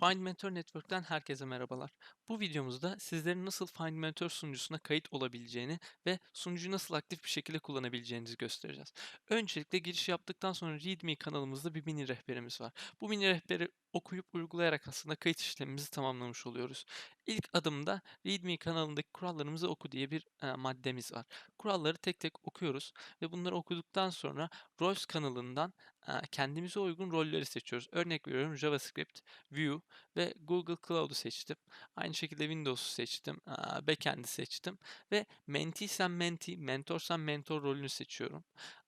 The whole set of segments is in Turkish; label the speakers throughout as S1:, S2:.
S1: Find Mentor Network'ten herkese merhabalar. Bu videomuzda sizlerin nasıl Find Mentor sunucusuna kayıt olabileceğini ve sunucuyu nasıl aktif bir şekilde kullanabileceğinizi göstereceğiz. Öncelikle giriş yaptıktan sonra README kanalımızda bir mini rehberimiz var. Bu mini rehberi okuyup uygulayarak aslında kayıt işlemimizi tamamlamış oluyoruz. İlk adımda README kanalındaki kurallarımızı oku diye bir e, maddemiz var. Kuralları tek tek okuyoruz ve bunları okuduktan sonra Roles kanalından e, kendimize uygun rolleri seçiyoruz. Örnek veriyorum JavaScript, Vue ve Google Cloud'u seçtim. Aynı şekilde Windows'u seçtim, Backend'i seçtim ve Mentiysem Menti, Mentorsam Mentor rolünü seçiyorum.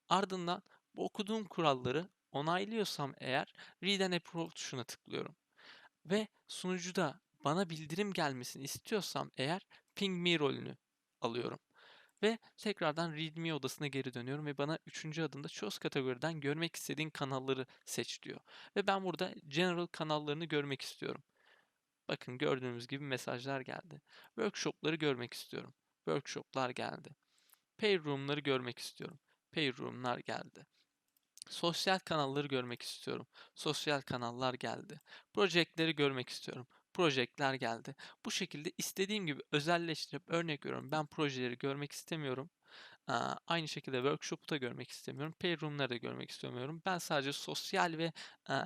S1: Ardından bu okuduğum kuralları onaylıyorsam eğer Read and Approve tuşuna tıklıyorum. Ve sunucuda bana bildirim gelmesini istiyorsam eğer Ping Me rolünü alıyorum. Ve tekrardan README odasına geri dönüyorum ve bana üçüncü adımda Choose kategoriden görmek istediğin kanalları seç diyor. Ve ben burada General kanallarını görmek istiyorum. Bakın gördüğünüz gibi mesajlar geldi. Workshop'ları görmek istiyorum. Workshop'lar geldi. Payroom'ları görmek istiyorum. Payroom'lar geldi. Sosyal kanalları görmek istiyorum. Sosyal kanallar geldi. Projeleri görmek istiyorum. Projeler geldi. Bu şekilde istediğim gibi özelleştirip örnek veriyorum. Ben projeleri görmek istemiyorum. Aynı şekilde workshop'u da görmek istemiyorum. Payroom'ları da görmek istemiyorum. Ben sadece sosyal ve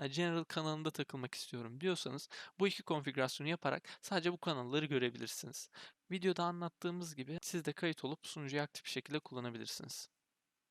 S1: general kanalında takılmak istiyorum diyorsanız bu iki konfigürasyonu yaparak sadece bu kanalları görebilirsiniz. Videoda anlattığımız gibi siz de kayıt olup sunucuyu aktif bir şekilde kullanabilirsiniz.